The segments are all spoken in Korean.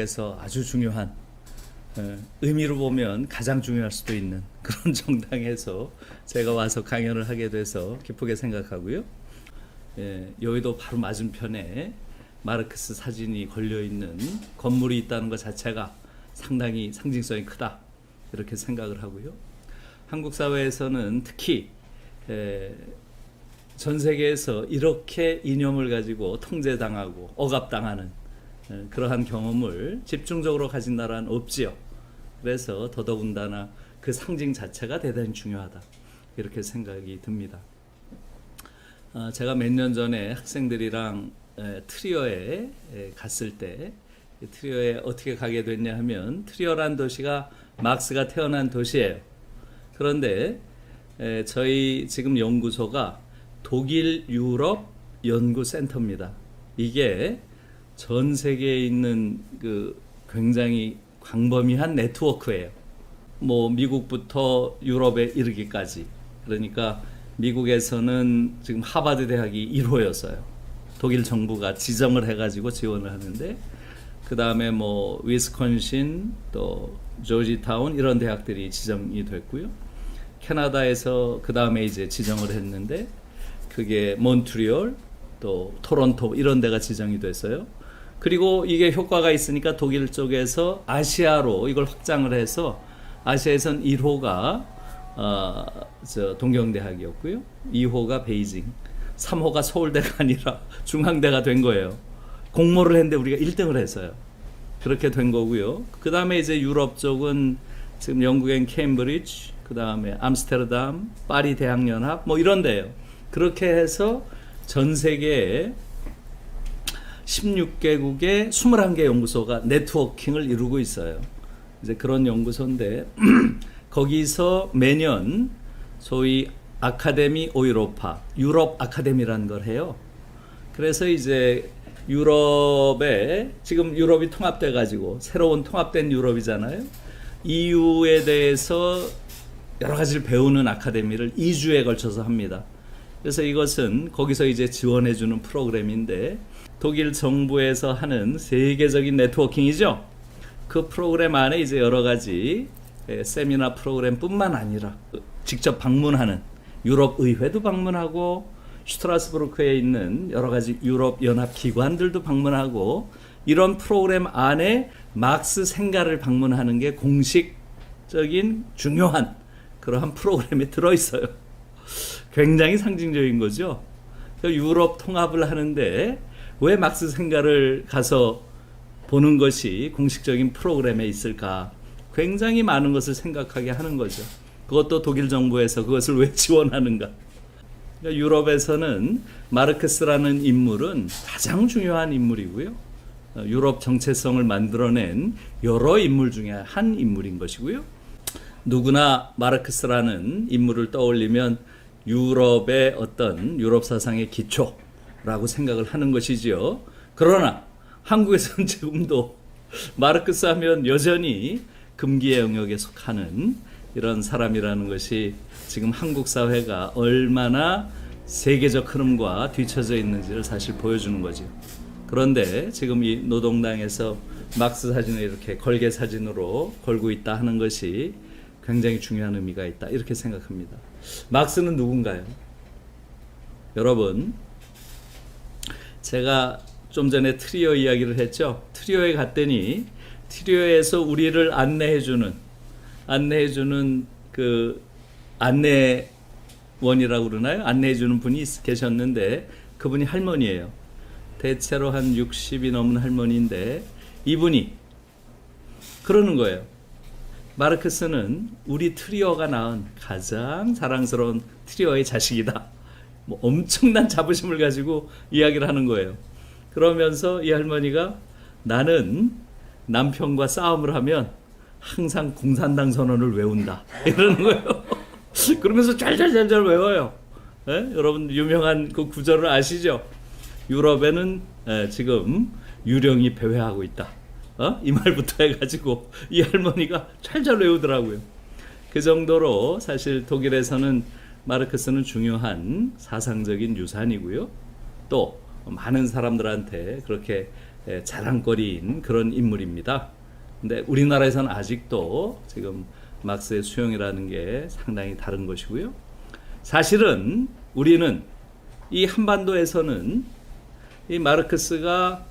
한국에서 아주 중요한 어, 의미로 보면 가장 중요할 수도 있는 그런 정당에서 제가 와서 강연을 하게 돼서 기쁘게 생각하고요. 예, 여의도 바로 맞은편에 마르크스 사진이 걸려 있는 건물이 있다는 것 자체가 상당히 상징성이 크다 이렇게 생각을 하고요. 한국 사회에서는 특히 에, 전 세계에서 이렇게 이념을 가지고 통제당하고 억압당하는 에, 그러한 경험을 집중적으로 가진 나라는 없지요. 그래서 더더군다나 그 상징 자체가 대단히 중요하다 이렇게 생각이 듭니다. 아, 제가 몇 년 전에 학생들이랑 에, 트리어에 에, 갔을 때이 트리어에 어떻게 가게 됐냐 하면 트리어란 도시가 막스가 태어난 도시예요. 그런데 에, 저희 지금 연구소가 독일 유럽 연구 센터입니다. 이게 전 세계에 있는 그 굉장히 광범위한 네트워크예요. 뭐 미국부터 유럽에 이르기까지. 그러니까 미국에서는 지금 하버드 대학이 1호였어요. 독일 정부가 지정을 해가지고 지원을 하는데 그 다음에 뭐 위스콘신 또 조지타운 이런 대학들이 지정이 됐고요. 캐나다에서 그 다음에 이제 지정을 했는데 그게 몬트리올 또 토론토 이런 데가 지정이 됐어요. 그리고 이게 효과가 있으니까 독일 쪽에서 아시아로 이걸 확장을 해서 아시아에선 1호가 어, 저 동경대학이었고요. 2호가 베이징, 3호가 서울대가 아니라 중앙대가 된 거예요. 공모를 했는데 우리가 1등을 했어요. 그렇게 된 거고요. 그 다음에 이제 유럽 쪽은 지금 영국엔 케임브리지, 그 다음에 암스테르담, 파리 대학연합 뭐 이런 데요. 그렇게 해서 전 세계에 16개국의 21개 연구소가 네트워킹을 이루고 있어요. 이제 그런 연구소인데 거기서 매년 소위 아카데미 오유로파, 유럽 아카데미라는 걸 해요. 그래서 이제 유럽에 지금 유럽이 통합돼 가지고 새로운 통합된 유럽이잖아요. EU에 대해서 여러 가지를 배우는 아카데미를 2주에 걸쳐서 합니다. 그래서 이것은 거기서 이제 지원해 주는 프로그램인데 독일 정부에서 하는 세계적인 네트워킹이죠. 그 프로그램 안에 이제 여러 가지 예, 세미나 프로그램뿐만 아니라 직접 방문하는 유럽 의회도 방문하고 슈트라스부르크에 있는 여러 가지 유럽 연합 기관들도 방문하고 이런 프로그램 안에 막스 생가를 방문하는 게 공식적인 중요한 그러한 프로그램에 들어 있어요. 굉장히 상징적인 거죠. 유럽 통합을 하는데 왜 막스 생가를 가서 보는 것이 공식적인 프로그램에 있을까? 굉장히 많은 것을 생각하게 하는 거죠. 그것도 독일 정부에서 그것을 왜 지원하는가? 그러니까 유럽에서는 마르크스라는 인물은 가장 중요한 인물이고요. 어, 유럽 정체성을 만들어낸 여러 인물 중에 한 인물인 것이고요. 누구나 마르크스라는 인물을 떠올리면 유럽의 어떤 유럽 사상의 기초 라고 생각을 하는 것이지요. 그러나 한국에서는 지금도 마르크스 하면 여전히 금기의 영역에 속하는 이런 사람이라는 것이 지금 한국 사회가 얼마나 세계적 흐름과 뒤처져 있는지를 사실 보여주는 거죠. 그런데 지금 이 노동당에서 막스 사진을 이렇게 걸개 사진으로 걸고 있다 하는 것이 굉장히 중요한 의미가 있다 이렇게 생각합니다. 막스는 누군가요? 여러분, 제가 좀 전에 트리오 이야기를 했죠. 트리오에 갔더니 트리오에서 우리를 안내해주는 안내해주는 그 안내원이라고 그러나요? 안내해주는 분이 있- 계셨는데 그분이 할머니예요. 대체로 한 60이 넘은 할머니인데 이분이 그러는 거예요. 마르크스는 우리 트리오가 낳은 가장 자랑스러운 트리오의 자식이다. 뭐 엄청난 자부심을 가지고 이야기를 하는 거예요. 그러면서 이 할머니가 나는 남편과 싸움을 하면 항상 공산당 선언을 외운다. 이러는 거예요. 그러면서 잘잘잘잘 외워요. 예? 여러분 유명한 그 구절을 아시죠? 유럽에는 예, 지금 유령이 배회하고 있다. 어? 이 말부터 해가지고 이 할머니가 잘잘 외우더라고요. 그 정도로 사실 독일에서는 마르크스는 중요한 사상적인 유산이고요. 또 많은 사람들한테 그렇게 예, 자랑거리인 그런 인물입니다. 근데 우리나라에서는 아직도 지금 막스의 수용이라는 게 상당히 다른 것이고요. 사실은 우리는 이 한반도에서는 이 마르크스가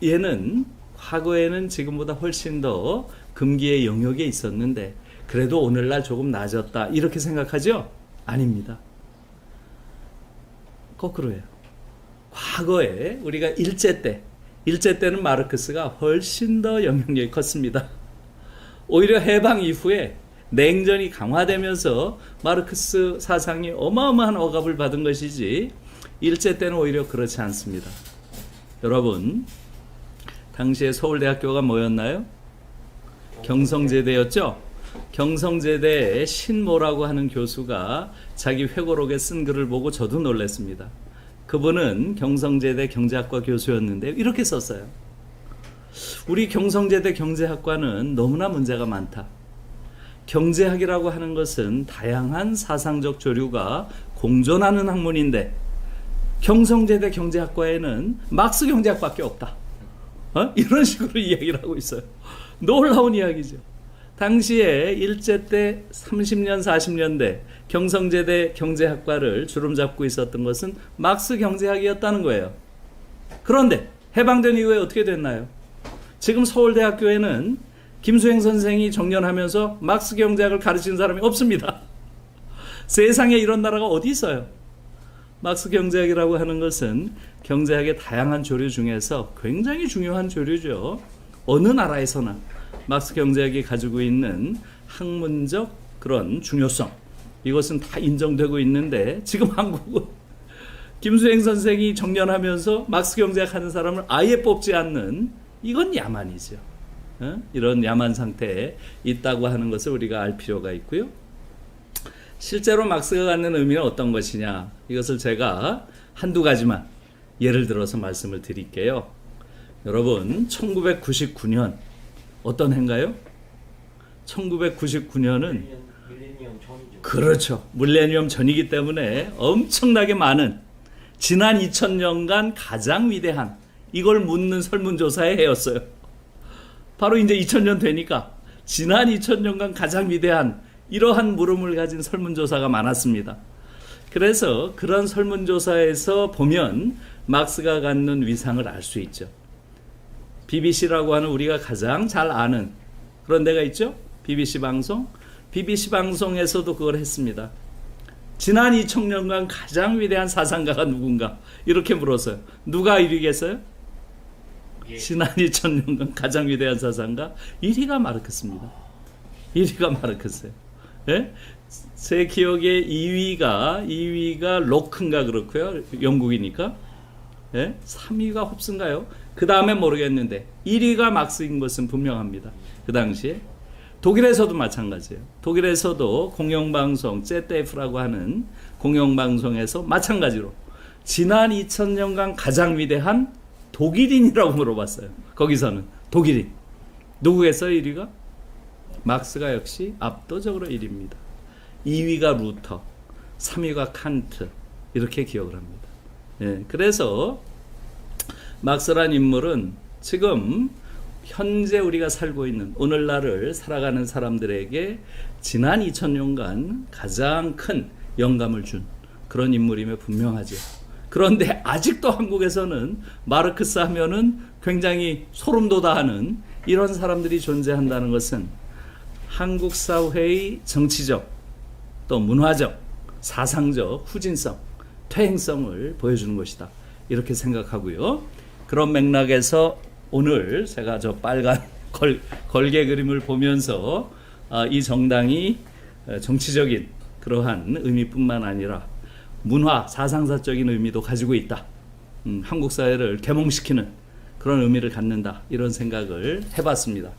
과거에는 과거에는 지금보다 훨씬 더 금기의 영역에 있었는데 그래도 오늘날 조금 낮았다 이렇게 생각하죠? 아닙니다. 거꾸로예요. 과거에 우리가 일제 때 일제 때는 마르크스가 훨씬 더 영향력이 컸습니다. 오히려 해방 이후에 냉전이 강화되면서 마르크스 사상이 어마어마한 억압을 받은 것이지 일제 때는 오히려 그렇지 않습니다. 여러분, 당시에 서울대학교가 뭐였나요? 경성제대였죠? 경성제대의 신모라고 하는 교수가 자기 회고록에 쓴 글을 보고 저도 놀랐습니다. 그분은 경성제대 경제학과 교수였는데 이렇게 썼어요. 우리 경성제대 경제학과는 너무나 문제가 많다. 경제학이라고 하는 것은 다양한 사상적 조류가 공존하는 학문인데 경성제대 경제학과에는 막스 경제학밖에 없다. 어? 이런 식으로 이야기를 하고 있어요. 놀라운 이야기죠. 당시에 일제 때 30년 40년대 경성제대 경제학과를 주름 잡고 있었던 것은 막스 경제학이었다는 거예요. 그런데 해방된 이후에 어떻게 됐나요? 지금 서울대학교에는 김수행 선생이 정년하면서 막스 경제학을 가르치는 사람이 없습니다. 세상에 이런 나라가 어디 있어요? 막스 경제학이라고 하는 것은 경제학의 다양한 조류 중에서 굉장히 중요한 조류죠. 어느 나라에서나 막스 경제학이 가지고 있는 학문적 그런 중요성 이것은 다 인정되고 있는데 지금 한국은 김수행 선생이 정년하면서 막스 경제학 하는 사람을 아예 뽑지 않는 이건 야만이죠. 어? 이런 야만 상태에 있다고 하는 것을 우리가 알 필요가 있고요. 실제로 막스가 갖는 의미는 어떤 것이냐? 이것을 제가 한두 가지만 예를 들어서 말씀을 드릴게요. 여러분, 1999년 어떤 해인가요? 1999년은 밀레니엄 전이죠. 그렇죠. 물레니엄 전이기 때문에 엄청나게 많은 지난 2000년간 가장 위대한 이걸 묻는 설문조사의 해였어요. 바로 이제 2000년 되니까 지난 2000년간 가장 위대한 이러한 물음을 가진 설문조사가 많았습니다. 그래서 그런 설문조사에서 보면 막스가 갖는 위상을 알 수 있죠. BBC라고 하는 우리가 가장 잘 아는 그런 데가 있죠. BBC 방송. BBC 방송에서도 그걸 했습니다. 지난 2000년간 가장 위대한 사상가가 누군가 이렇게 물었어요. 누가 1위겠어요? 예. 지난 2000년간 가장 위대한 사상가 1위가 마르크스입니다. 1위가 마르크스예요. 예? 제 기억에 2위가 2위가 로크인가 그렇고요. 영국이니까. 예? 3위가 홉스인가요? 그 다음에 모르겠는데 1위가 막스인 것은 분명합니다. 그 당시에 독일에서도 마찬가지예요. 독일에서도 공영방송 ZDF라고 하는 공영방송에서 마찬가지로 지난 2000년간 가장 위대한 독일인이라고 물어봤어요. 거기서는 독일인. 누구겠어요 1위가? 막스가 역시 압도적으로 1위입니다. 2위가 루터, 3위가 칸트 이렇게 기억을 합니다. 예, 그래서 막스란 인물은 지금 현재 우리가 살고 있는 오늘날을 살아가는 사람들에게 지난 2000년간 가장 큰 영감을 준 그런 인물임에 분명하죠. 그런데 아직도 한국에서는 마르크스 하면은 굉장히 소름 돋아하는 이런 사람들이 존재한다는 것은 한국 사회의 정치적 또 문화적 사상적 후진성 퇴행성을 보여주는 것이다 이렇게 생각하고요 그런 맥락에서 오늘 제가 저 빨간 걸, 걸개 그림을 보면서 아, 이 정당이 어, 정치적인 그러한 의미뿐만 아니라 문화 사상사적인 의미도 가지고 있다 음, 한국 사회를 개몽시키는 그런 의미를 갖는다 이런 생각을 해봤습니다.